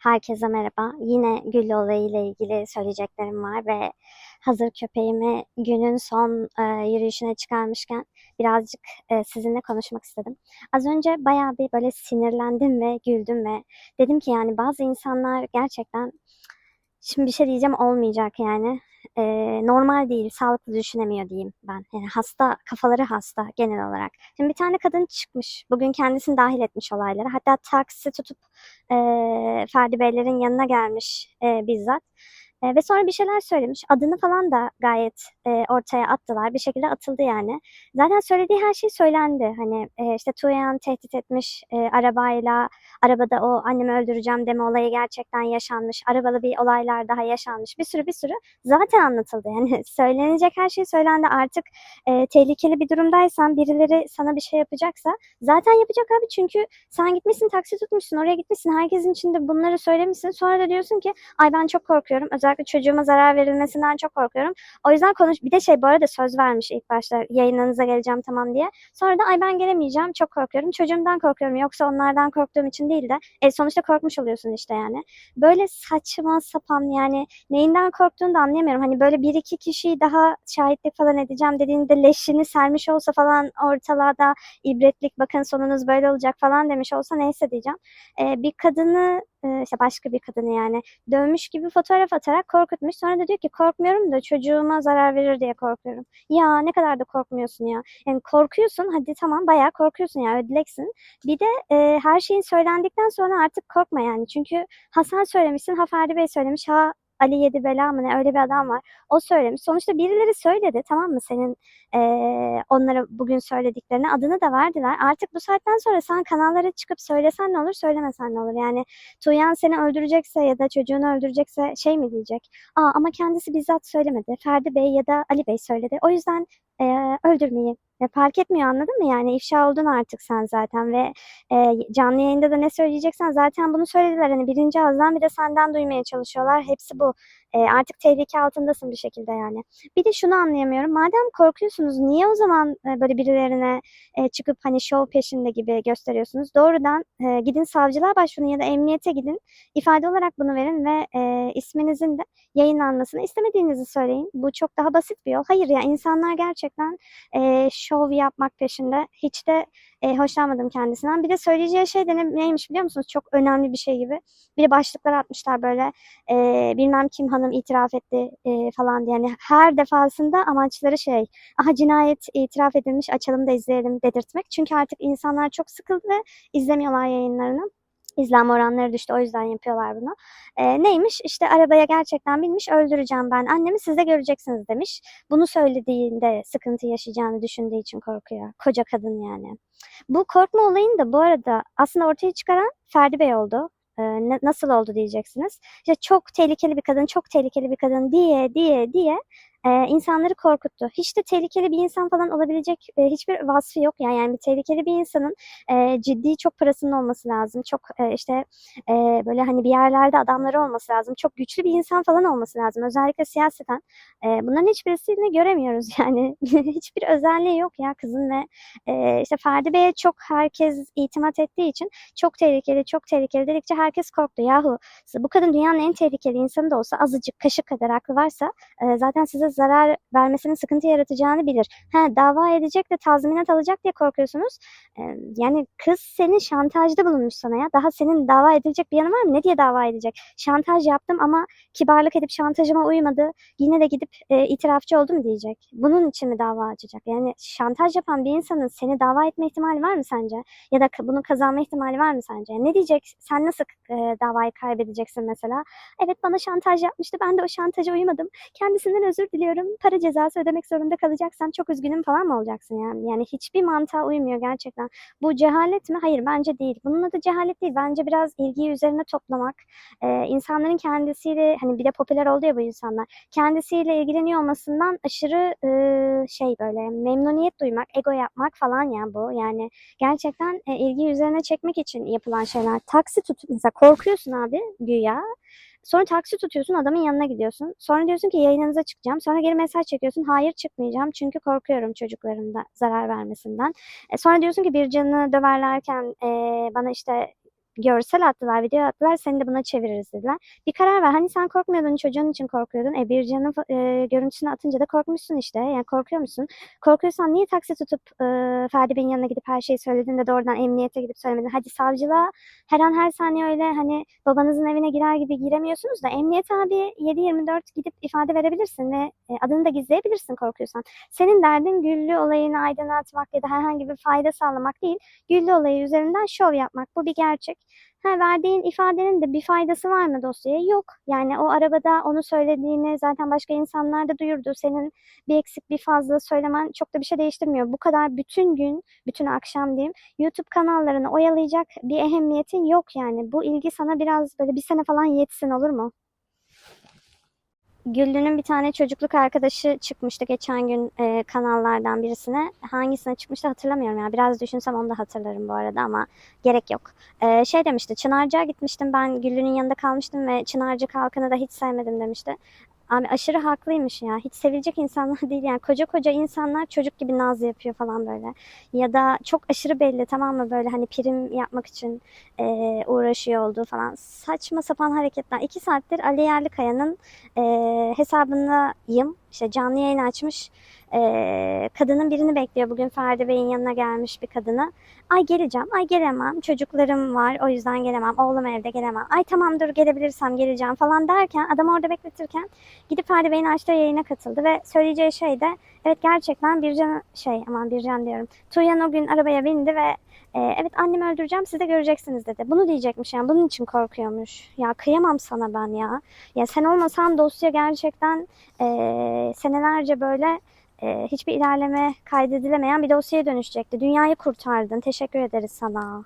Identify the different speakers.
Speaker 1: Herkese merhaba. Yine Gül olayı ile ilgili söyleyeceklerim var ve hazır köpeğimi günün son e, yürüyüşüne çıkarmışken birazcık e, sizinle konuşmak istedim. Az önce bayağı bir böyle sinirlendim ve güldüm ve dedim ki yani bazı insanlar gerçekten şimdi bir şey diyeceğim olmayacak yani. E, normal değil, sağlıklı düşünemiyor diyeyim ben. Yani hasta, kafaları hasta genel olarak. Şimdi bir tane kadın çıkmış, bugün kendisini dahil etmiş olaylara. Hatta taksi tutup e, Ferdi Beylerin yanına gelmiş e, bizzat. E, ve sonra bir şeyler söylemiş. Adını falan da gayet e, ortaya attılar. Bir şekilde atıldı yani. Zaten söylediği her şey söylendi. Hani e, işte Tuğyan tehdit etmiş e, arabayla. Arabada o annemi öldüreceğim deme olayı gerçekten yaşanmış. Arabalı bir olaylar daha yaşanmış. Bir sürü bir sürü zaten anlatıldı. Yani söylenecek her şey söylendi. Artık e, tehlikeli bir durumdaysan birileri sana bir şey yapacaksa zaten yapacak abi. Çünkü sen gitmişsin taksi tutmuşsun oraya gitmişsin. Herkesin içinde bunları söylemişsin. Sonra da diyorsun ki ay ben çok korkuyorum. Özellikle çocuğuma zarar verilmesinden çok korkuyorum. O yüzden konuş. Bir de şey bu arada söz vermiş ilk başta yayınlarınıza geleceğim tamam diye. Sonra da ay ben gelemeyeceğim çok korkuyorum. Çocuğumdan korkuyorum. Yoksa onlardan korktuğum için değil de. E, sonuçta korkmuş oluyorsun işte yani. Böyle saçma sapan yani neyinden korktuğunu da anlayamıyorum. Hani böyle bir iki kişiyi daha şahitlik falan edeceğim dediğinde leşini sermiş olsa falan ortalığa da ibretlik bakın sonunuz böyle olacak falan demiş olsa neyse diyeceğim. E, bir kadını e, işte başka bir kadını yani dövmüş gibi fotoğraf atarak korkutmuş. Sonra da diyor ki korkmuyorum da çocuğuma zarar verir diye korkuyorum. Ya ne kadar da korkmuyorsun ya. Yani korkuyorsun hadi tamam bayağı korkuyorsun ya ödleksin. Bir de e, her şeyin söylendikten sonra artık korkma yani. Çünkü Hasan söylemişsin, ha Ferdi Bey söylemiş, ha Ali Yedi Bela mı ne öyle bir adam var. O söylemiş. Sonuçta birileri söyledi tamam mı senin e, onlara bugün söylediklerini adını da verdiler. Artık bu saatten sonra sen kanallara çıkıp söylesen ne olur söylemesen ne olur. Yani Tuğyan seni öldürecekse ya da çocuğunu öldürecekse şey mi diyecek? Aa ama kendisi bizzat söylemedi. Ferdi Bey ya da Ali Bey söyledi. O yüzden e, öldürmeyin. E, fark etmiyor anladın mı? Yani ifşa oldun artık sen zaten ve e, canlı yayında da ne söyleyeceksen zaten bunu söylediler. Hani birinci ağızdan bir de senden duymaya çalışıyorlar. Hepsi bu. E, artık tehlike altındasın bir şekilde yani. Bir de şunu anlayamıyorum. Madem korkuyorsunuz niye o zaman e, böyle birilerine e, çıkıp hani şov peşinde gibi gösteriyorsunuz? Doğrudan e, gidin savcılığa başvurun ya da emniyete gidin. ifade olarak bunu verin ve e, isminizin de yayınlanmasını istemediğinizi söyleyin. Bu çok daha basit bir yol. Hayır ya insanlar gerçekten e, şov yapmak peşinde. Hiç de e, hoşlanmadım kendisinden. Bir de söyleyeceği şey de ne- neymiş biliyor musunuz? Çok önemli bir şey gibi. Bir de başlıklar atmışlar böyle e, bilmem kim hanım itiraf etti e, falan diye. Yani her defasında amaçları şey aha cinayet itiraf edilmiş açalım da izleyelim dedirtmek. Çünkü artık insanlar çok sıkıldı ve izlemiyorlar yayınlarını. İzlenme oranları düştü o yüzden yapıyorlar bunu. E, neymiş işte arabaya gerçekten binmiş öldüreceğim ben annemi siz de göreceksiniz demiş. Bunu söylediğinde sıkıntı yaşayacağını düşündüğü için korkuyor. Koca kadın yani. Bu korkma olayını da bu arada aslında ortaya çıkaran Ferdi Bey oldu. Ee, nasıl oldu diyeceksiniz. İşte çok tehlikeli bir kadın, çok tehlikeli bir kadın diye diye diye e, insanları korkuttu. Hiç de tehlikeli bir insan falan olabilecek e, hiçbir vasfı yok yani. Yani bir tehlikeli bir insanın e, ciddi çok parasının olması lazım. Çok e, işte e, böyle hani bir yerlerde adamları olması lazım. Çok güçlü bir insan falan olması lazım. Özellikle siyaseten. E, bunların hiçbirisini göremiyoruz yani. Hiçbir özelliği yok ya kızın ve e, işte Ferdi Bey'e çok herkes itimat ettiği için çok tehlikeli, çok tehlikeli dedikçe herkes korktu. Yahu bu kadın dünyanın en tehlikeli insanı da olsa azıcık kaşık kadar aklı varsa e, zaten size zarar vermesinin sıkıntı yaratacağını bilir. Ha, dava edecek de tazminat alacak diye korkuyorsunuz. E, yani kız senin şantajda bulunmuş sana ya. Daha senin dava edilecek bir yanı var mı? Ne diye dava edecek? Şantaj yaptım ama kibarlık edip şantajıma uymadı. Yine de gidip e, itirafçı oldu mu diyecek. Bunun için mi dava açacak? Yani şantaj yapan bir insanın seni dava etme ihtimali var mı sence? Ya da bunu kazanma ihtimali var mı sence? Ne diyecek? Sen nasıl e, davayı kaybedeceksin mesela? Evet bana şantaj yapmıştı. Ben de o şantaja uymadım. Kendisinden özür diliyorum. Para cezası ödemek zorunda kalacaksam çok üzgünüm falan mı olacaksın yani? Yani hiçbir mantığa uymuyor gerçekten. Bu cehalet mi? Hayır bence değil. Bunun adı cehalet değil. Bence biraz ilgiyi üzerine toplamak. E, insanların kendisiyle hani bir de popüler oldu ya bu insanlar. Kendisiyle ilgileniyor olmasından aşırı e, şey böyle memnuniyet duymak, ego yapmak falan ya bu. Yani gerçekten e, ilgi üzerine çekmek için yapılan şeyler. Taksi tut mesela korkuyorsun abi güya. Sonra taksi tutuyorsun adamın yanına gidiyorsun. Sonra diyorsun ki yayınınıza çıkacağım. Sonra geri mesaj çekiyorsun. Hayır çıkmayacağım çünkü korkuyorum çocuklarım da zarar vermesinden. E, sonra diyorsun ki bir canını döverlerken e, bana işte görsel attılar, video attılar. Seni de buna çeviririz dediler. Bir karar ver. Hani sen korkmuyordun, çocuğun için korkuyordun. E Bircan'ın e, görüntüsünü atınca da korkmuşsun işte. Yani korkuyor musun? Korkuyorsan niye taksi tutup e, Ferdi Bey'in yanına gidip her şeyi söyledin de doğrudan emniyete gidip söylemedin? Hadi savcılığa her an her saniye öyle hani babanızın evine girer gibi giremiyorsunuz da emniyete abi 7-24 gidip ifade verebilirsin ve e, adını da gizleyebilirsin korkuyorsan. Senin derdin Güllü olayını aydınlatmak ya da herhangi bir fayda sağlamak değil. Güllü olayı üzerinden şov yapmak. Bu bir gerçek. Ha, verdiğin ifadenin de bir faydası var mı dosyaya? Yok. Yani o arabada onu söylediğini zaten başka insanlar da duyurdu. Senin bir eksik bir fazla söylemen çok da bir şey değiştirmiyor. Bu kadar bütün gün, bütün akşam diyeyim YouTube kanallarını oyalayacak bir ehemmiyetin yok yani. Bu ilgi sana biraz böyle bir sene falan yetsin olur mu? Güllü'nün bir tane çocukluk arkadaşı çıkmıştı geçen gün e, kanallardan birisine. Hangisine çıkmıştı hatırlamıyorum ya. Biraz düşünsem onu da hatırlarım bu arada ama gerek yok. E, şey demişti, Çınarcık'a gitmiştim ben Güllü'nün yanında kalmıştım ve Çınarcık halkını da hiç sevmedim demişti. Abi aşırı haklıymış ya. Hiç sevilecek insanlar değil yani. Koca koca insanlar çocuk gibi naz yapıyor falan böyle. Ya da çok aşırı belli tamam mı böyle hani prim yapmak için e, uğraşıyor olduğu falan. Saçma sapan hareketler. İki saattir Ali Yerlikaya'nın e, hesabındayım. İşte canlı yayın açmış. E, kadının birini bekliyor. Bugün Ferdi Bey'in yanına gelmiş bir kadını. Ay geleceğim, ay gelemem. Çocuklarım var o yüzden gelemem. Oğlum evde gelemem. Ay tamam dur gelebilirsem geleceğim falan derken adam orada bekletirken gidip Ferdi Bey'in açtığı yayına katıldı ve söyleyeceği şey de evet gerçekten Bircan şey aman Bircan diyorum. Tuğyan o gün arabaya bindi ve e, evet annemi öldüreceğim siz de göreceksiniz dedi. Bunu diyecekmiş yani bunun için korkuyormuş. Ya kıyamam sana ben ya. Ya sen olmasan dosya gerçekten e, senelerce böyle e, hiçbir ilerleme kaydedilemeyen bir dosyaya dönüşecekti. Dünyayı kurtardın. Teşekkür ederiz sana.